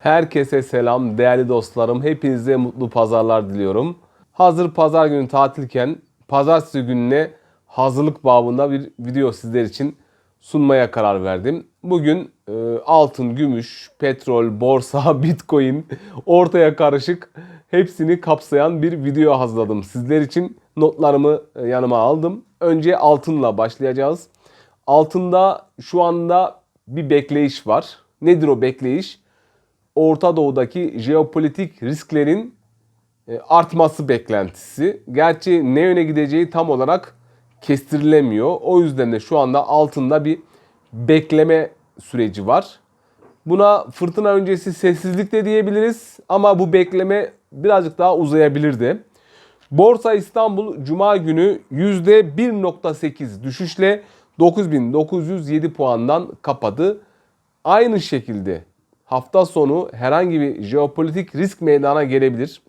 Herkese selam değerli dostlarım. Hepinize mutlu pazarlar diliyorum. Hazır pazar günü tatilken pazartesi gününe hazırlık babında bir video sizler için sunmaya karar verdim. Bugün e, altın, gümüş, petrol, borsa, bitcoin ortaya karışık hepsini kapsayan bir video hazırladım. Sizler için notlarımı e, yanıma aldım. Önce altınla başlayacağız. Altında şu anda bir bekleyiş var. Nedir o bekleyiş? Orta Doğu'daki jeopolitik risklerin e, artması beklentisi. Gerçi ne yöne gideceği tam olarak kestirilemiyor. O yüzden de şu anda altında bir bekleme süreci var. Buna fırtına öncesi sessizlik de diyebiliriz ama bu bekleme birazcık daha uzayabilirdi. Borsa İstanbul Cuma günü %1.8 düşüşle 9907 puandan kapadı. Aynı şekilde hafta sonu herhangi bir jeopolitik risk meydana gelebilir.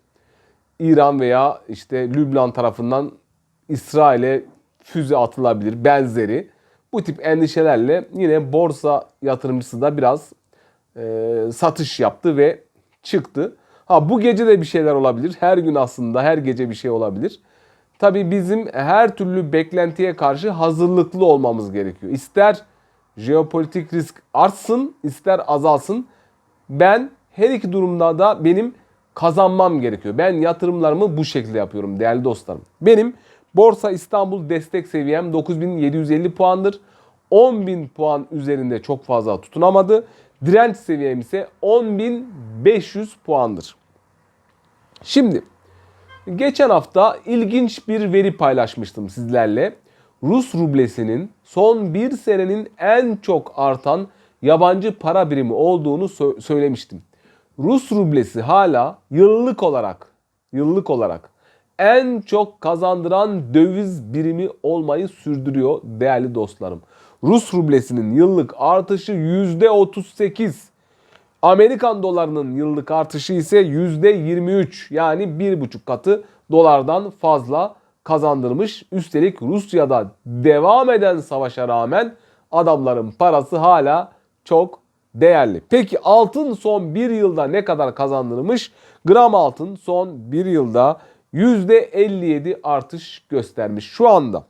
İran veya işte Lübnan tarafından İsrail'e füze atılabilir benzeri. Bu tip endişelerle yine borsa yatırımcısı da biraz e, satış yaptı ve çıktı. Ha bu gece de bir şeyler olabilir. Her gün aslında her gece bir şey olabilir. Tabii bizim her türlü beklentiye karşı hazırlıklı olmamız gerekiyor. İster jeopolitik risk artsın, ister azalsın. Ben her iki durumda da benim kazanmam gerekiyor. Ben yatırımlarımı bu şekilde yapıyorum değerli dostlarım. Benim Borsa İstanbul destek seviyem 9750 puandır. 10.000 puan üzerinde çok fazla tutunamadı. Direnç seviyem ise 10.500 puandır. Şimdi geçen hafta ilginç bir veri paylaşmıştım sizlerle. Rus rublesinin son bir senenin en çok artan yabancı para birimi olduğunu sö- söylemiştim. Rus rublesi hala yıllık olarak yıllık olarak en çok kazandıran döviz birimi olmayı sürdürüyor değerli dostlarım. Rus rublesinin yıllık artışı %38. Amerikan dolarının yıllık artışı ise %23 yani bir buçuk katı dolardan fazla kazandırmış. Üstelik Rusya'da devam eden savaşa rağmen adamların parası hala çok değerli. Peki altın son bir yılda ne kadar kazandırmış? Gram altın son bir yılda %57 artış göstermiş şu anda.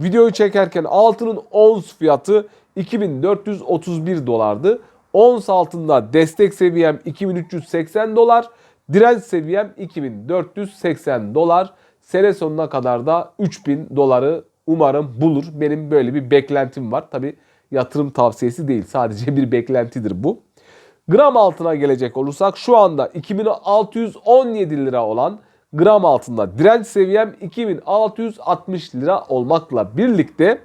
Videoyu çekerken altının ons fiyatı 2431 dolardı. Ons altında destek seviyem 2380 dolar. Direnç seviyem 2480 dolar. Sene sonuna kadar da 3000 doları umarım bulur. Benim böyle bir beklentim var. Tabi yatırım tavsiyesi değil. Sadece bir beklentidir bu. Gram altına gelecek olursak şu anda 2617 lira olan gram altında direnç seviyem 2660 lira olmakla birlikte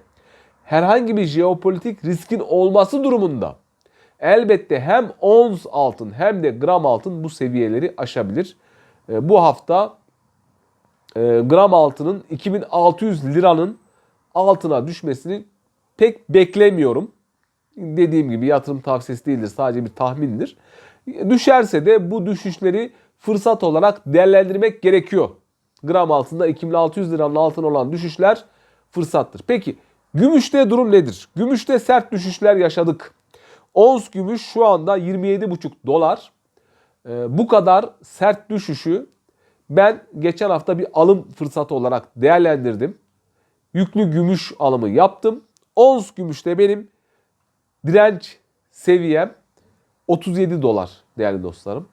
herhangi bir jeopolitik riskin olması durumunda elbette hem ons altın hem de gram altın bu seviyeleri aşabilir. E, Bu hafta e, gram altının 2600 liranın altına düşmesini pek beklemiyorum. Dediğim gibi yatırım tavsiyesi değildir. Sadece bir tahmindir. Düşerse de bu düşüşleri fırsat olarak değerlendirmek gerekiyor. Gram altında 2600 liranın altına olan düşüşler fırsattır. Peki gümüşte durum nedir? Gümüşte sert düşüşler yaşadık. Ons gümüş şu anda 27,5 dolar. Ee, bu kadar sert düşüşü ben geçen hafta bir alım fırsatı olarak değerlendirdim. Yüklü gümüş alımı yaptım. Ons gümüşte benim direnç seviyem 37 dolar değerli dostlarım.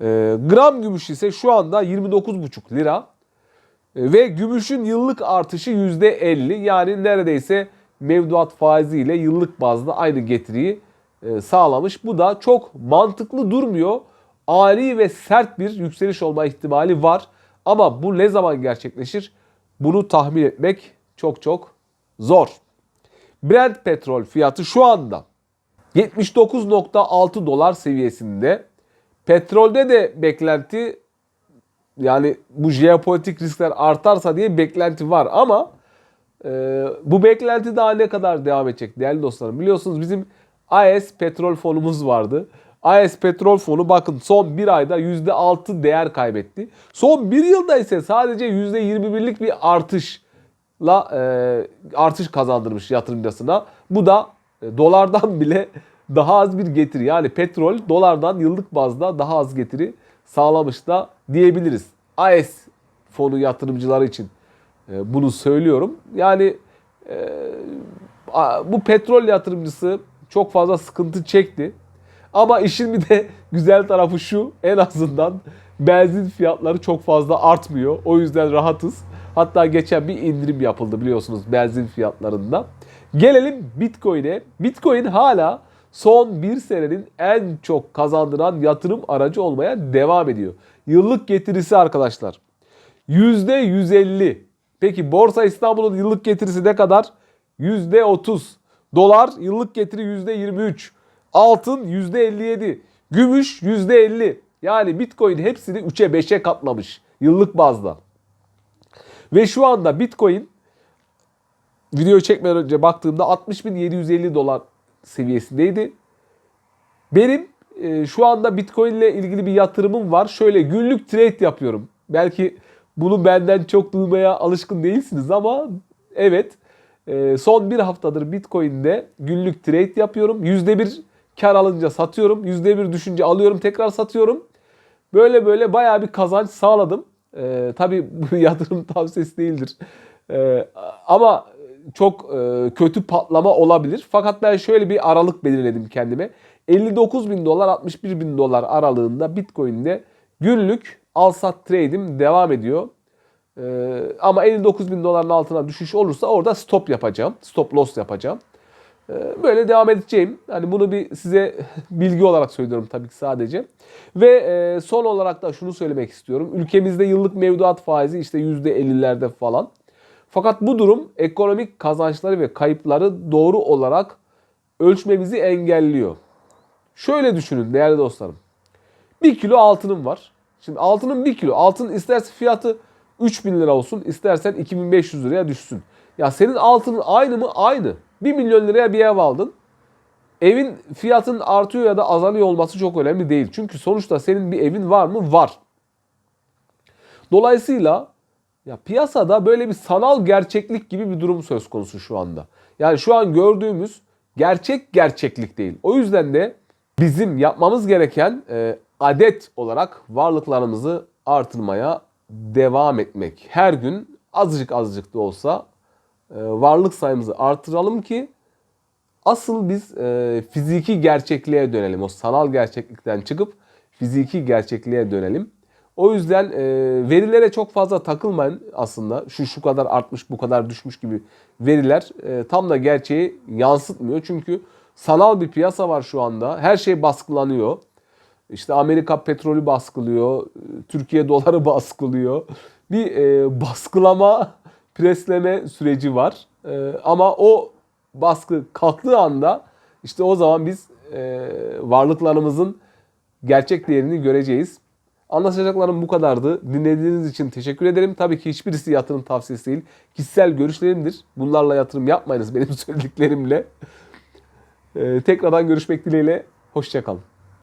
Ee, gram gümüş ise şu anda 29,5 lira. Ee, ve gümüşün yıllık artışı %50 yani neredeyse mevduat faiziyle yıllık bazda aynı getiriyi e, sağlamış. Bu da çok mantıklı durmuyor. Ani ve sert bir yükseliş olma ihtimali var. Ama bu ne zaman gerçekleşir? Bunu tahmin etmek çok çok zor. Brent petrol fiyatı şu anda 79.6 dolar seviyesinde. Petrolde de beklenti yani bu jeopolitik riskler artarsa diye beklenti var ama e, bu beklenti daha ne kadar devam edecek değerli dostlarım. Biliyorsunuz bizim AES petrol fonumuz vardı. AES petrol fonu bakın son bir ayda %6 değer kaybetti. Son bir yılda ise sadece %21'lik bir artışla e, artış kazandırmış yatırımcısına. Bu da e, dolardan bile daha az bir getiri. Yani petrol dolardan yıllık bazda daha az getiri sağlamış da diyebiliriz. AES fonu yatırımcıları için e, bunu söylüyorum. Yani e, bu petrol yatırımcısı çok fazla sıkıntı çekti. Ama işin bir de güzel tarafı şu en azından benzin fiyatları çok fazla artmıyor. O yüzden rahatız. Hatta geçen bir indirim yapıldı biliyorsunuz benzin fiyatlarında. Gelelim Bitcoin'e. Bitcoin hala son bir senenin en çok kazandıran yatırım aracı olmaya devam ediyor. Yıllık getirisi arkadaşlar. %150. Peki Borsa İstanbul'un yıllık getirisi ne kadar? %30. Dolar yıllık getiri %23. Altın %57. Gümüş %50. Yani Bitcoin hepsini 3'e 5'e katlamış yıllık bazda. Ve şu anda Bitcoin videoyu çekmeden önce baktığımda 60.750 dolar seviyesindeydi. Benim e, şu anda Bitcoin ile ilgili bir yatırımım var. Şöyle günlük trade yapıyorum. Belki bunu benden çok duymaya alışkın değilsiniz ama evet e, son bir haftadır Bitcoin'de günlük trade yapıyorum. %1 kar alınca satıyorum. %1 düşünce alıyorum tekrar satıyorum. Böyle böyle bayağı bir kazanç sağladım. E, tabii bu yatırım tavsiyesi değildir. E, ama çok e, kötü patlama olabilir. Fakat ben şöyle bir aralık belirledim kendime. 59 bin dolar 61 bin dolar aralığında Bitcoin'de günlük al sat trade'im devam ediyor. Ee, ama 59 bin doların altına düşüş olursa orada stop yapacağım. Stop loss yapacağım. Ee, böyle devam edeceğim. Hani bunu bir size bilgi olarak söylüyorum tabii ki sadece. Ve e, son olarak da şunu söylemek istiyorum. Ülkemizde yıllık mevduat faizi işte %50'lerde falan. Fakat bu durum ekonomik kazançları ve kayıpları doğru olarak ölçmemizi engelliyor. Şöyle düşünün değerli dostlarım. 1 kilo altınım var. Şimdi altının 1 kilo. Altın isterse fiyatı 3000 lira olsun, istersen 2500 liraya düşsün. Ya senin altının aynı mı? Aynı. 1 milyon liraya bir ev aldın. Evin fiyatının artıyor ya da azalıyor olması çok önemli değil. Çünkü sonuçta senin bir evin var mı? Var. Dolayısıyla ya piyasada böyle bir sanal gerçeklik gibi bir durum söz konusu şu anda. Yani şu an gördüğümüz gerçek gerçeklik değil. O yüzden de bizim yapmamız gereken e, adet olarak varlıklarımızı artırmaya devam etmek. Her gün azıcık azıcık da olsa varlık sayımızı artıralım ki asıl biz e, fiziki gerçekliğe dönelim. O sanal gerçeklikten çıkıp fiziki gerçekliğe dönelim. O yüzden e, verilere çok fazla takılmayın aslında. Şu şu kadar artmış, bu kadar düşmüş gibi veriler e, tam da gerçeği yansıtmıyor. Çünkü sanal bir piyasa var şu anda. Her şey baskılanıyor. İşte Amerika petrolü baskılıyor, Türkiye doları baskılıyor. Bir e, baskılama, presleme süreci var. E, ama o baskı kalktığı anda işte o zaman biz e, varlıklarımızın gerçek değerini göreceğiz. Anlaşacaklarım bu kadardı. Dinlediğiniz için teşekkür ederim. Tabii ki hiçbirisi yatırım tavsiyesi değil. Kişisel görüşlerimdir. Bunlarla yatırım yapmayınız benim söylediklerimle. E, tekrardan görüşmek dileğiyle. Hoşçakalın.